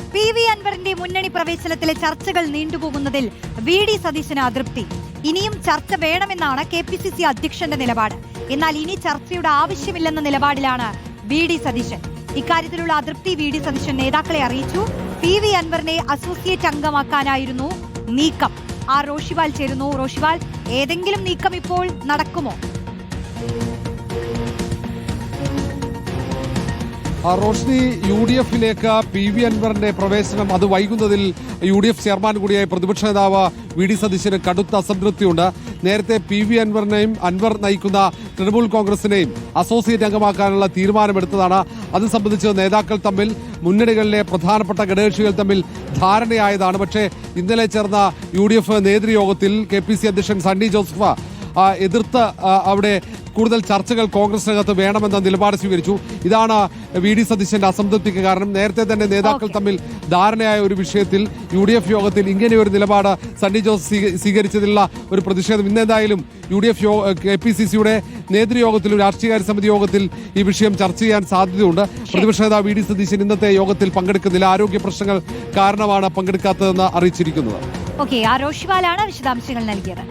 P V അൻവറിന്റെ മുന്നണി പ്രവേശനത്തിലെ ചർച്ചകൾ നീണ്ടുപോകുന്നതിൽ വി ഡി സതീശന് അതൃപ്തി. ഇനിയും ചർച്ച വേണമെന്നാണ് കെ പി സി സി അധ്യക്ഷന്റെ നിലപാട്. എന്നാൽ ഇനി ചർച്ചയുടെ ആവശ്യമില്ലെന്ന നിലപാടിലാണ് വി ഡി സതീശൻ. ഇക്കാര്യത്തിലുള്ള അതൃപ്തി വി ഡി സതീശൻ നേതാക്കളെ അറിയിച്ചു. പി വി അൻവറിനെ അസോസിയേറ്റ് അംഗമാക്കാനായിരുന്നു നീക്കം. ആ റോഷിവാൽ ചേരുന്നു. റോഷിവാൽ ഏതെങ്കിലും നീക്കം ഇപ്പോൾ നടക്കുമോ? റോഷ്നി യു ഡി എഫിലേക്ക് പി വി അൻവറിന്റെ പ്രവേശനം അത് വൈകുന്നതിൽ യു ഡി എഫ് ചെയർമാൻ കൂടിയായ പ്രതിപക്ഷ നേതാവ് വി ഡി സതീശന് കടുത്ത അസംതൃപ്തിയുണ്ട് നേരത്തെ പി വി അൻവറിനെയും അൻവർ നയിക്കുന്ന തൃണമൂൽ കോൺഗ്രസിനെയും അസോസിയേറ്റ് അംഗമാക്കാനുള്ള തീരുമാനമെടുത്തതാണ്. അത് സംബന്ധിച്ച് നേതാക്കൾ തമ്മിൽ മുന്നണികളിലെ പ്രധാനപ്പെട്ട ഘടകകക്ഷികൾ തമ്മിൽ ധാരണയായതാണ്. പക്ഷേ ഇന്നലെ ചേർന്ന യു ഡി എഫ് നേതൃയോഗത്തിൽ കെ പി സി അധ്യക്ഷൻ സണ്ണി ജോസഫ് എതിർത്ത് അവിടെ കൂടുതൽ ചർച്ചകൾ കോൺഗ്രസിനകത്ത് വേണമെന്ന നിലപാട് സ്വീകരിച്ചു. ഇതാണ് വി ഡി സതീശന്റെ അസംതൃപ്തിക്ക് കാരണം. നേരത്തെ തന്നെ നേതാക്കൾ തമ്മിൽ ധാരണയായ ഒരു വിഷയത്തിൽ യു ഡി എഫ് യോഗത്തിൽ ഇങ്ങനെ ഒരു നിലപാട് സണ്ണി ജോസ് സ്വീകരിച്ചതിലുള്ള ഒരു പ്രതിഷേധം. ഇന്നെന്തായാലും U D F K P C സിയുടെ നേതൃയോഗത്തിലും രാഷ്ട്രീയകാര്യ സമിതി യോഗത്തിൽ ഈ വിഷയം ചർച്ച ചെയ്യാൻ സാധ്യതയുണ്ട്. പ്രതിപക്ഷ നേതാവ് വി ഡി സതീശൻ ഇന്നത്തെ യോഗത്തിൽ പങ്കെടുക്കുന്നില്ല. ആരോഗ്യ പ്രശ്നങ്ങൾ കാരണമാണ് പങ്കെടുക്കാത്തതെന്ന് അറിയിച്ചിരിക്കുന്നത്. ഓക്കെ ആ വിശദാംശങ്ങൾ നൽകിയത്.